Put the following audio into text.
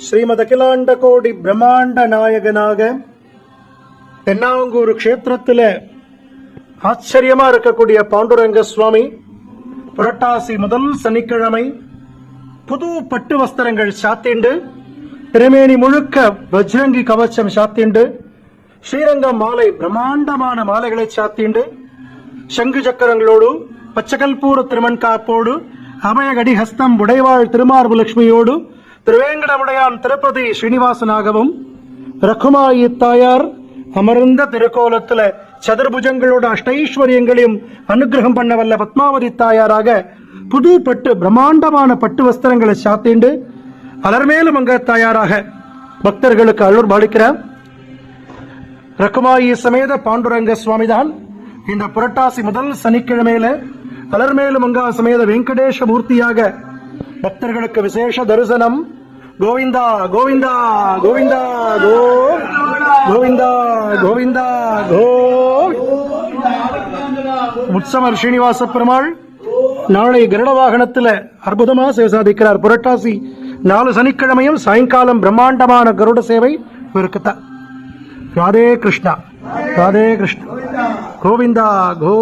ஸ்ரீமத கிலாண்ட கோடி பிரம்மாண்ட நாயகனாக தென்னாங்கூர் க்ஷேத்திரத்தில் ஆச்சரியமா இருக்கக்கூடிய பாண்டுரங்க சுவாமி புரட்டாசி முதல் சனிக்கிழமை புது பட்டு வஸ்திரங்கள் சாத்திண்டு திருமேனி முழுக்க வஜ்ரங்கி கவச்சம் சாத்திண்டு ஸ்ரீரங்கம் மாலை பிரம்மாண்டமான மாலைகளை சாத்திண்டு சங்கு சக்கரங்களோடு பச்சகல்பூர் திருமண் காப்போடு அபயகடி ஹஸ்தம் உடைவாள் திருமார்பு லட்சுமியோடு திருவேங்கடமுடையான் திருப்பதி ஸ்ரீனிவாசனாகவும் ரகுமாயி தாயார் அமர்ந்த திருக்கோலத்துல சதுர்புஜங்களோட அஷ்டைஸ்வரியங்களையும் அனுகிரகம் பண்ண வல்ல பத்மாவதி தாயாராக புது பட்டு பிரம்மாண்டமான பட்டு வஸ்திரங்களை சாத்திண்டு அலர்மேலும் அங்க தாயாராக பக்தர்களுக்கு அருள் பாலிக்கிறார். ரகுமாயி சமேத பாண்டுரங்க சுவாமிதான். இந்த புரட்டாசி முதல் சனிக்கிழமையில அலர்மேலு மங்கா சமேத வெங்கடேஷ மூர்த்தியாக பக்தர்களுக்கு விசேஷ தரிசனம். கோவிந்தா கோவிந்தா கோவிந்தா கோ. கோவிந்தா கோவிந்தா கோ. உற்சவர் ஸ்ரீனிவாச பெருமாள் நாளை கருட வாகனத்துல அற்புதமா சேவை சாதிக்கிறார் புரட்டாசி நாலு சனிக்கிழமையும் சாயங்காலம் பிரம்மாண்டமான கருட சேவை இருக்குத்தான் ராதே கிருஷ்ணா ராதே கிருஷ்ணா. கோவிந்தா கோ.